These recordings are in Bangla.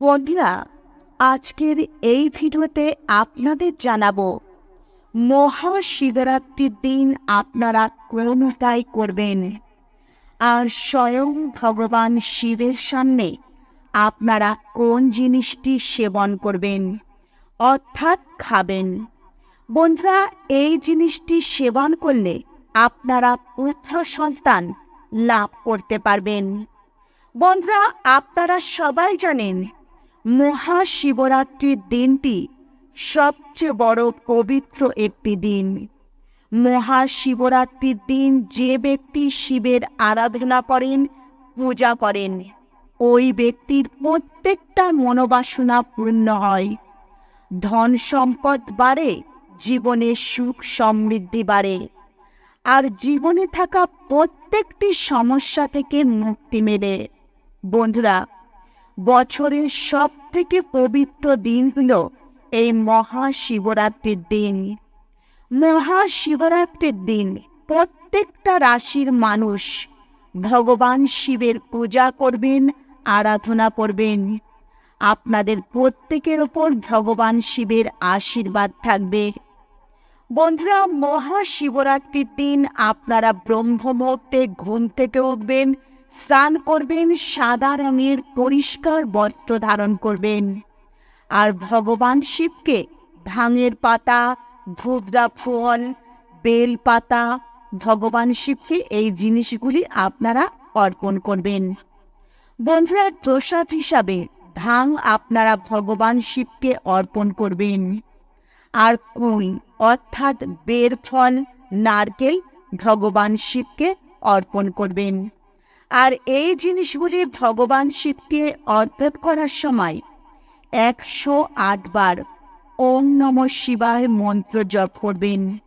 বন্ধুরা, আজকের এই ভিডিওতে আপনাদের জানাব, মহাশিবরাত্রির দিন আপনারা কোন উপায় করবেন? আর স্বয়ং ভগবান শিবের সামনে আপনারা কোন জিনিসটি সেবন করবেন? অর্থাৎ খাবেন। বন্ধুরা, এই জিনিসটি সেবন করলে আপনারা পুত্র সন্তান লাভ করতে পারবেন। বন্ধুরা, আপনারা সবাই জানেন মহাশিবরাত্রির দিনটি সবচেয়ে বড় পবিত্র একটি দিন। মহাশিবরাত্রির দিন যে ব্যক্তি শিবের আরাধনা করেন, পূজা করেন, ওই ব্যক্তির প্রত্যেকটা মনোবাসনা পূর্ণ হয়। ধন সম্পদ বাড়ে, জীবনে সুখ সমৃদ্ধি বাড়ে। আর জীবনে থাকা প্রত্যেকটি সমস্যা থেকে মুক্তি মেলে। বন্ধুরা বছরের সব থেকে পবিত্র দিন হল এই মহাশিবরাত্রির দিন। মহাশিবরাত্রির দিন প্রত্যেকটা রাশির মানুষ ভগবান শিবের পূজা করবেন, আরাধনা করবেন। আপনাদের প্রত্যেকের ওপর ভগবান শিবের আশীর্বাদ থাকবে। বন্ধুরা, মহাশিবরাত্রির দিন আপনারা ব্রহ্ম মুহূর্তে ঘুম থেকে উঠবেন স্নান করবেন, সাদা রঙের পরিষ্কার বস্ত্র ধারণ করবেন। আর ভগবান শিবকে ভাঙের পাতা, ধুবড়া ফল, বেল পাতা, ভগবান শিবকে এই জিনিসগুলি আপনারা অর্পণ করবেন। বন্ধুরা, প্রসাদ হিসাবে ভাং আপনারা ভগবান শিবকে অর্পণ করবেন। আর কুল, অর্থাৎ বের ফল, নারকেল ভগবান শিবকে অর্পণ করবেন। আর এই জিনিসগুলি ভগবান শিবকে অর্পণ করার সময় একশো আটবার ওম নম শিবায় মন্ত্র জপ করবেন।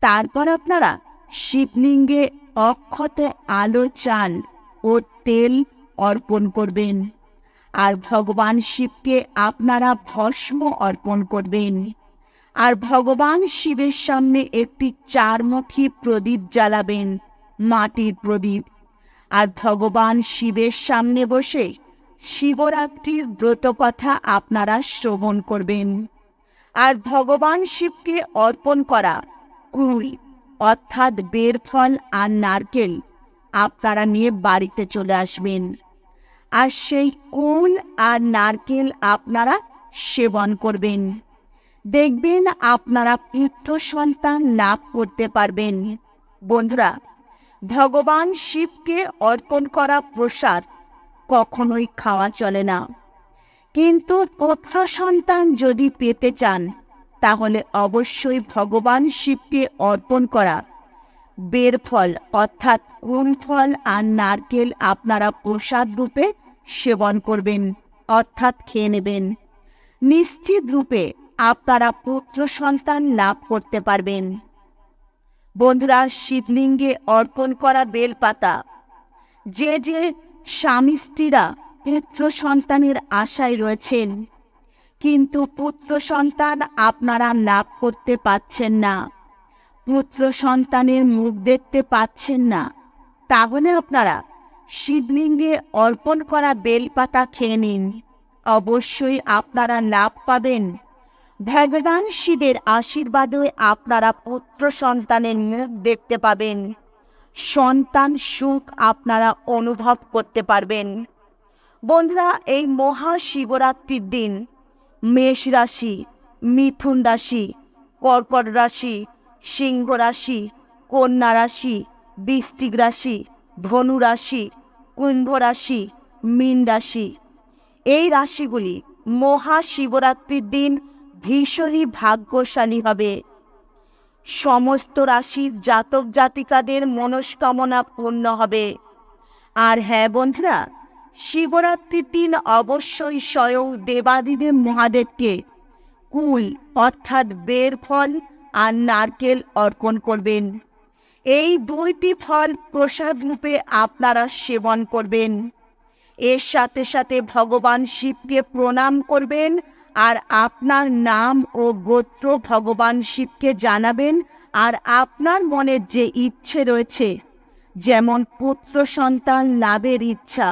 তারপর আপনারা শিবলিঙ্গে অক্ষত আলো, চাল ও তেল অর্পণ করবেন। আর ভগবান শিবকে আপনারা ভস্ম অর্পণ করবেন। আর ভগবান শিবের সামনে একটি চারমুখী প্রদীপ জ্বালাবেন, মাটির প্রদীপ। আর ভগবান শিবের সামনে বসে শিবরাত্রির ব্রত কথা আপনারা শ্রবণ করবেন। আর ভগবান শিবকে অর্পণ করা কুল অর্থাৎ বের ফল আর নারকেল আপনারা নিয়ে বাড়িতে চলে আসবেন। আর সেই কুল আর নারকেল আপনারা সেবন করবেন। দেখবেন আপনারা পুত্র সন্তান লাভ করতে পারবেন। বন্ধুরা ভগবান শিবকে অর্পণ করা প্রসাদ কখনোই খাওয়া চলে না। কিন্তু পুত্র সন্তান যদি পেতে চান, তাহলে অবশ্যই ভগবান শিবকে অর্পণ করা। বের ফল, অর্থাৎ কোন ফল আর নারকেল আপনারা প্রসাদ রূপে সেবন করবেন, অর্থাৎ খেয়ে নেবেন। নিশ্চিত রূপে আপনারা পুত্র সন্তান লাভ করতে পারবেন। বন্ধুরা, শিবলিঙ্গে অর্পণ করা বেলপাতা। যে যে স্বামী স্ত্রীরা পুত্র সন্তানের আশায় রয়েছেন, কিন্তু পুত্র সন্তান আপনারা লাভ করতে পাচ্ছেন না। পুত্র সন্তানের মুখ দেখতে পাচ্ছেন না। তাহলে আপনারা শিবলিঙ্গে অর্পণ করা বেলপাতা খেয়ে নিন। অবশ্যই আপনারা লাভ পাবেন। ভগবান শিবের আশীর্বাদে আপনারা পুত্র সন্তানের মুখ দেখতে পাবেন। সন্তান সুখ আপনারা অনুভব করতে পারবেন। বন্ধুরা, এই মহাশিবরাত্রির দিন মেষ রাশি, মিথুন রাশি, কর্কট রাশি, সিংহ রাশি, কন্যা রাশি, বৃশ্চিক রাশি, ধনু রাশি, কুম্ভ রাশি, মীন রাশি। এই রাশিগুলি মহাশিবরাত্রির দিন ভীষণই ভাগ্যশালী হবে। সমস্ত রাশির জাতক জাতিকাদের মনস্কামনা পূর্ণ হবে। আর হ্যাঁ বন্ধুরা শিবরাত্রির দিন অবশ্যই স্বয়ং দেবাদিদেব মহাদেবকে কুল অর্থাৎ বের ফল আর নারকেল অর্পণ করবেন। এই দুইটি ফল প্রসাদ রূপে আপনারা সেবন করবেন। এর সাথে সাথে ভগবান শিবকে প্রণাম করবেন আর আপনার নাম ও গোত্র ভগবান শিবকে জানাবেন আর আপনার মনের যে ইচ্ছে রয়েছে, যেমন পুত্র সন্তান লাভের ইচ্ছা,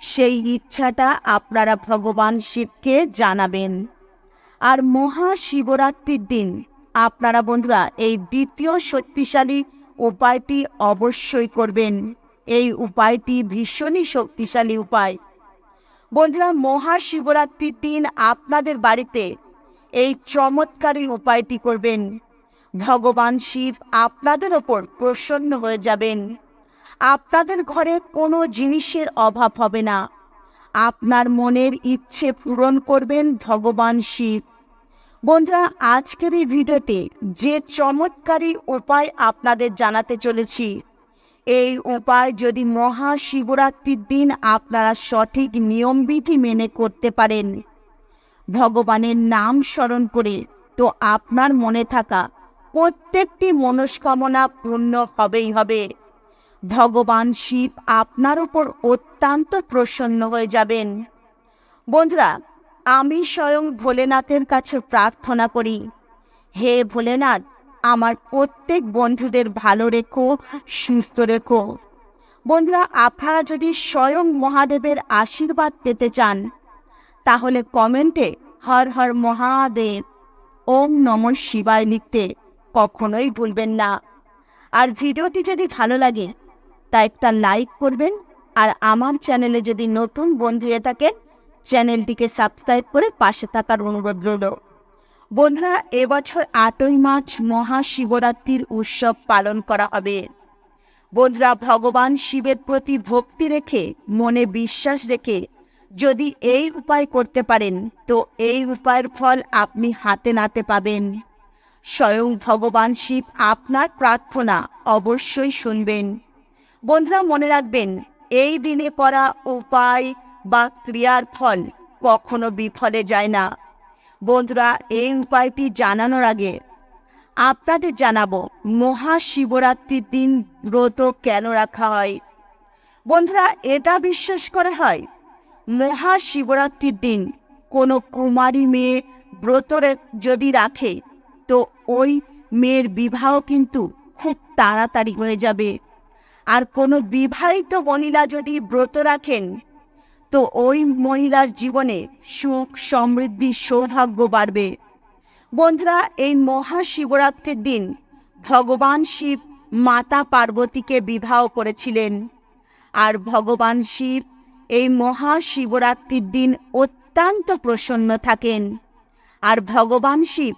সেই ইচ্ছাটা আপনারা ভগবান শিবকে জানাবেন। আর মহাশিবরাত্রির দিন, আপনারা বন্ধুরা এই দ্বিতীয় শক্তিশালী উপায়টি অবশ্যই করবেন। এই উপায়টি ভীষণই শক্তিশালী উপায়। বন্ধুরা, মহাশিবরাত্রির দিন আপনাদের বাড়িতে এই চমৎকারী উপায়টি করবেন। ভগবান শিব আপনাদের ওপর প্রসন্ন হয়ে যাবেন। আপনাদের ঘরে কোনো জিনিসের অভাব হবে না। আপনার মনের ইচ্ছে পূরণ করবেন ভগবান শিব। বন্ধুরা, আজকের এই ভিডিওতে যে চমৎকারী উপায় আপনাদের জানাতে চলেছি এই উপায় যদি মহাশিবরাত্রির দিন আপনারা সঠিক নিয়মবিধি মেনে করতে পারেন। ভগবানের নাম স্মরণ করে তো আপনার মনে থাকা প্রত্যেকটি মনস্কামনা পূর্ণ হবেই হবে। ভগবান শিব আপনার উপর অত্যন্ত প্রসন্ন হয়ে যাবেন। বন্ধুরা, আমি স্বয়ং ভোলেনাথের কাছে প্রার্থনা করি, হে ভোলেনাথ আমার প্রত্যেক বন্ধুদের ভালো রেখো, সুস্থ রেখো। বন্ধুরা, আপনারা যদি স্বয়ং মহাদেবের আশীর্বাদ পেতে চান, তাহলে কমেন্টে হর হর মহাদেব, ওম নম শিবায় লিখতে কখনোই ভুলবেন না। আর ভিডিওটি যদি ভালো লাগে, তা একটা লাইক করবেন, আর আমার চ্যানেলে যদি নতুন বন্ধু হয়ে থাকেন, চ্যানেলটিকে সাবস্ক্রাইব করে পাশে থাকার অনুরোধ রইল। বন্ধুরা, এবছর আটই মার্চ মহাশিবরাত্রির উৎসব পালন করা হবে। বন্ধুরা, ভগবান শিবের প্রতি ভক্তি রেখে, মনে বিশ্বাস রেখে যদি এই উপায় করতে পারেন, তো এই উপায়ের ফল আপনি হাতে নাতে পাবেন। স্বয়ং ভগবান শিব আপনার প্রার্থনা অবশ্যই শুনবেন। বন্ধুরা, মনে রাখবেন, এই দিনে করা উপায় বা ক্রিয়ার ফল কখনো বিফলে যায় না। বন্ধুরা, এই উপায়টি জানানোর আগে আপনাদের জানাব, মহাশিবরাত্রির দিন ব্রত কেন রাখা হয়? বন্ধুরা, এটা বিশ্বাস করা হয়, মহাশিবরাত্রির দিন কোনো কুমারী মেয়ে ব্রত যদি রাখে, তো ওই মেয়ের বিবাহ কিন্তু খুব তাড়াতাড়ি হয়ে যাবে। আর কোনো বিবাহিত মহিলা যদি ব্রত রাখেন তো ওই মহিলার জীবনে সুখ, সমৃদ্ধি, সৌভাগ্য বাড়বে। বন্ধুরা, এই মহাশিবরাত্রির দিন ভগবান শিব মাতা পার্বতীকে বিবাহ করেছিলেন। আর ভগবান শিব এই মহাশিবরাত্রির দিন অত্যন্ত প্রসন্ন থাকেন। আর ভগবান শিব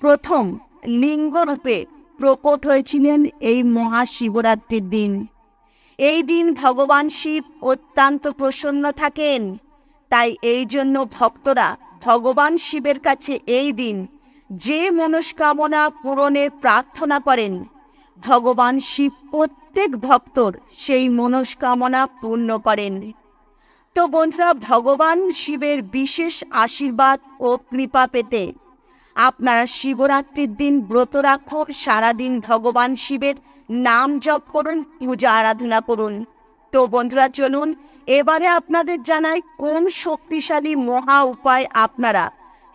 প্রথম লিঙ্গরূপে প্রকট হয়েছিলেন এই মহাশিবরাত্রির দিন। এই দিন ভগবান শিব অত্যন্ত প্রসন্ন থাকেন। তাই এই জন্য ভক্তরা ভগবান শিবের কাছে এই দিন যে মনস্কামনা পূরণের প্রার্থনা করেন, ভগবান শিব প্রত্যেক ভক্তর সেই মনস্কামনা পূর্ণ করেন। তো বন্ধুরা, ভগবান শিবের বিশেষ আশীর্বাদ ও কৃপা পেতে আপনারা শিবরাত্রির দিন ব্রত রাখুন, সারাদিন ভগবান শিবের নাম জপ করুন, পূজা আরাধনা করুন। তো বন্ধুরা, চলুন, এবারে আপনাদের জানাই কোন শক্তিশালী মহা উপায় আপনারা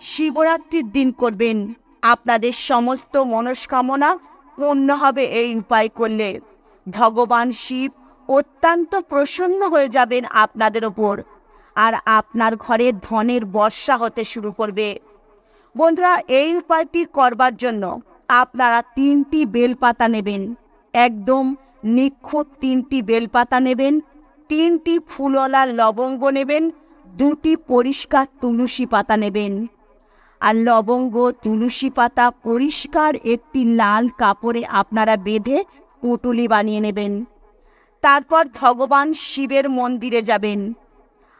শিবরাত্রির দিন করবেন। আপনাদের সমস্ত মনস্কামনা পূর্ণ হবে এই উপায় করলে। ভগবান শিব অত্যন্ত প্রসন্ন হয়ে যাবেন আপনাদের ওপর আর আপনার ঘরে ধনের বর্ষা হতে শুরু করবে। বন্ধুরা, এই উপায়টি করবার জন্য আপনারা তিনটি বেলপাতা নেবেন। একদম নিখুঁত তিনটি বেলপাতা নেবেন, তিনটি ফুলওয়ালা লবঙ্গ নেবেন, দুটি পরিষ্কার তুলসী পাতা নেবেন। আর লবঙ্গ, তুলসী পাতা পরিষ্কার একটি লাল কাপড়ে আপনারা বেঁধে পুটুলি বানিয়ে নেবেন। তারপর ভগবান শিবের মন্দিরে যাবেন।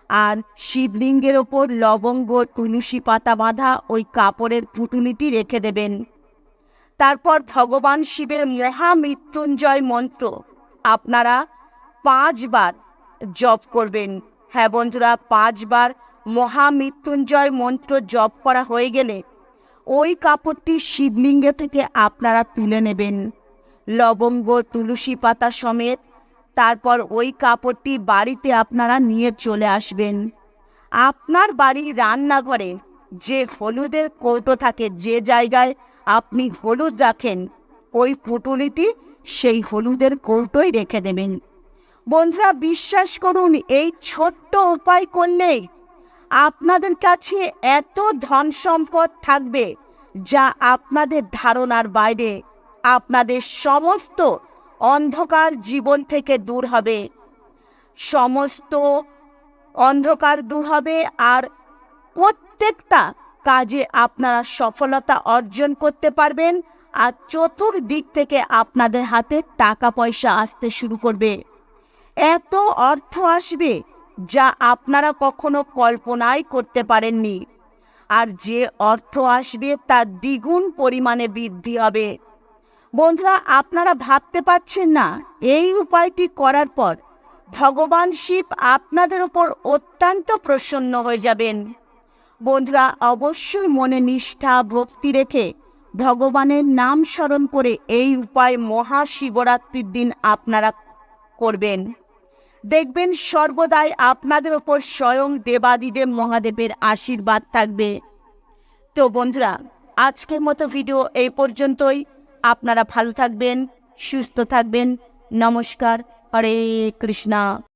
আর শিবলিঙ্গের ওপর লবঙ্গ, তুলসী পাতা বাঁধা ওই কাপড়ের পুটুলিটি রেখে দেবেন। তারপর ভগবান শিবের মহামৃত্যুঞ্জয় মন্ত্র। আপনারা পাঁচবার জপ করবেন। হ্যাঁ বন্ধুরা, পাঁচবার মহামৃত্যুঞ্জয় মন্ত্র জপ করা হয়ে গেলে ওই কাপড়টি শিবলিঙ্গে থেকে আপনারা তুলে নেবেন। লবঙ্গ, তুলসী পাতা সমেত তারপর ওই কাপড়টি বাড়িতে আপনারা নিয়ে চলে আসবেন। আপনার বাড়ির রান্নাঘরে যে হলুদের কৌটো থাকে যে জায়গায় আপনি হলুদ রাখেন, ওই পুটুলিটি সেই হলুদের কৌটোই রেখে দেবেন। বন্ধুরা, বিশ্বাস করুন, এই ছোট্ট উপায় করলেই আপনাদের কাছে এত ধন সম্পদ থাকবে যা আপনাদের ধারণার বাইরে, আপনাদের সমস্ত অন্ধকার জীবন থেকে দূর হবে। সমস্ত অন্ধকার দূর হবে আর প্রত্যেকটা কাজে আপনারা সফলতা অর্জন করতে পারবেন আর চতুর্দিক থেকে আপনাদের হাতে টাকা পয়সা আসতে শুরু করবে। এত অর্থ আসবে যা আপনারা কখনো কল্পনাই করতে পারেননি। আর যে অর্থ আসবে তা দ্বিগুণ পরিমাণে বৃদ্ধি হবে। বন্ধুরা, আপনারা ভাবতে পারছেন না, এই উপায়টি করার পর ভগবান শিব আপনাদের ওপর অত্যন্ত প্রসন্ন হয়ে যাবেন। বন্ধুরা, অবশ্যই মনে নিষ্ঠা, ভক্তি রেখে ভগবানের নাম স্মরণ করে এই উপায় মহাশিবরাত্রির দিন আপনারা করবেন। দেখবেন সর্বদাই আপনাদের ওপর স্বয়ং দেবাদিদেব মহাদেবের আশীর্বাদ থাকবে। তো বন্ধুরা, আজকের মতো ভিডিও এই পর্যন্তই। আপনারা ভালো থাকবেন, সুস্থ থাকবেন। নমস্কার, হরে কৃষ্ণা।